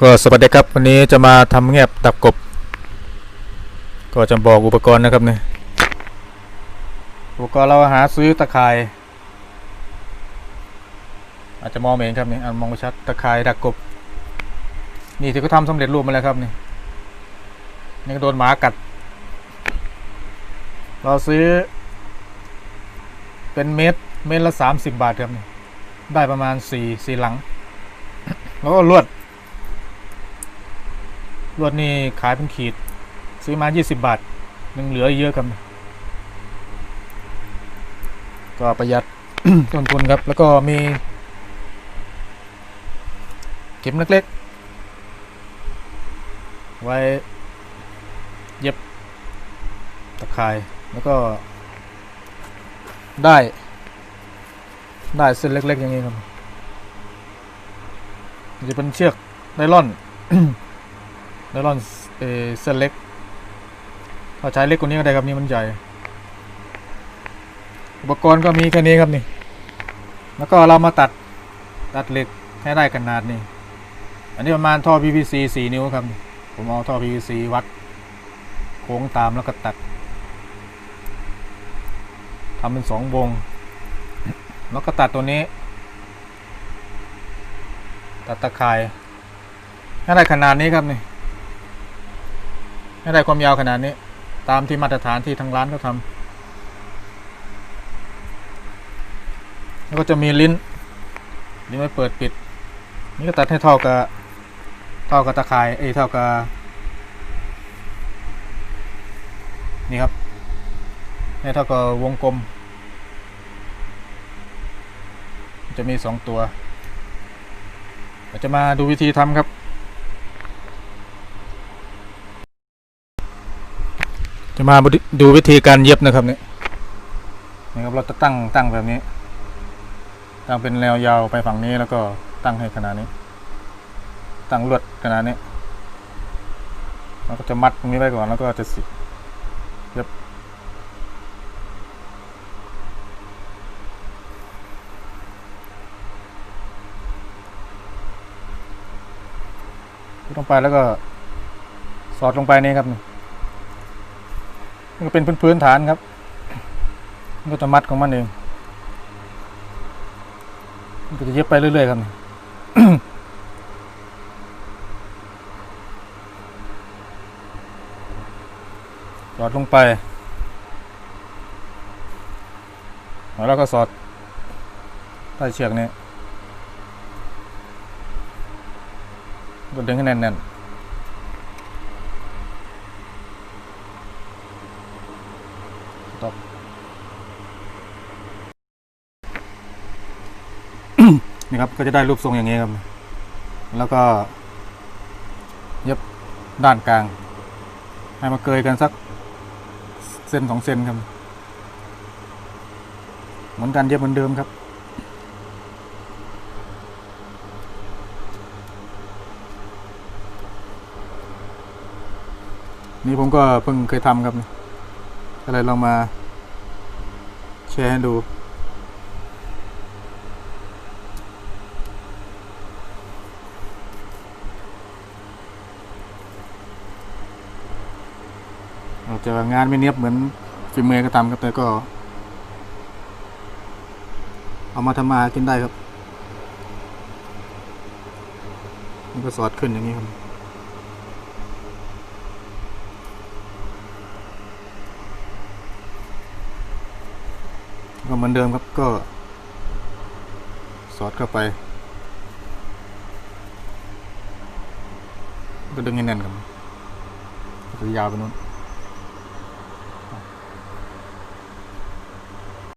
ก็สวัสดีครับวันนี้จะมาทำเงียบดับกบ ก็จะบอกอุปกรณ์นะครับเนี่ยอุปกรณ์เราหาซื้อตะข่าย อาจจะมองไม่เห็นครับนี่อ่านมองไม่ชัดตะข่ายดักกบ นี่ที่เขาทำสำเร็จรูปมาแล้วครับนี่นี่โดนหมากัด เราซื้อ เป็นเม็ดเม็ดละสามสิบบาทครับนี่ได้ประมาณสี่สี่หลัง แล้วก็ลวด ลวดนี่ขายเป็นขีด ซื้อมา 20 บาทยังเหลือเยอะครับ ก็ประหยัดต้นทุนครับ แล้วก็มี เข็มเล็กๆ ไว้เย็บตะข่าย แล้วก็ ได้ ได้เส้นเล็ก ๆ อย่างนี้ครับ จะเป็นเชือกไนลอน ไนลอนเออเส้นเล็กถ้าใช้เล็กกว่านี้ก็ได้ครับนี่มันใหญ่ อุปกรณ์ก็มีแค่นี้ครับนี่ แล้วก็เรามาตัดตัดเหล็กให้ได้ขนาดนี้ อันนี้ประมาณท่อ PVC 4 นิ้วครับ ผมเอาท่อ PVC วัด โค้งตามแล้วก็ตัดทำเป็นสองวง แล้วก็ตัดตัวนี้ ตัดตะข่ายให้ได้ขนาดนี้ครับนี่ ให้ได้ความยาวขนาดนี้ ตามที่มาตรฐานที่ทางร้านเขาทำแล้วก็จะมีลิ้นลิ้นไว้เปิดปิด นี่ก็ตัดให้เท่ากับเท่ากับตะข่ายเอ้เท่ากับนี่ครับให้เท่ากับวงกลม จะมีสองตัวเราจะมาดูวิธีทำครับ จะมาดูวิธีการเย็บนะครับเนี่ยนะครับเราจะตั้งตั้งแบบนี้ ตั้งเป็นแนวยาวไปฝั่งนี้แล้วก็ตั้งให้ขนาดนี้ ตั้งลวดขนาดนี้แล้วก็จะมัดตรงนี้ไว้ก่อนแล้วก็จะสิเย็บลงไปแล้วก็สอดลงไปนี่ครับนี่ มันก็เป็นพื้นฐานครับมันก็จะมัดของมันเองมันก็จะเย็บไปเรื่อยๆครับสอดลงไปแล้วก็สอดใต้เชือกนี้ก็ดึงให้แน่นๆ ตบ นี่ครับก็จะได้รูปทรงอย่างนี้ครับ แล้วก็เย็บด้านกลาง ให้มาเกยกันสักเส้นสองเส้นครับ เหมือนกันเย็บเหมือนเดิมครับนี่ผมก็เพิ่งเคยทำครับก็เลยลองมาแชร์ให้ดู จะงานไม่เนียบเหมือนฝีมือก็ทำครับแต่ก็ เอามาทำมากินได้ครับมันก็สอดขึ้นอย่างนี้ครับก็เหมือนเดิมครับก็ สอดเข้าไป ก็ดึงให้แน่นครับจะยาวไปนู้น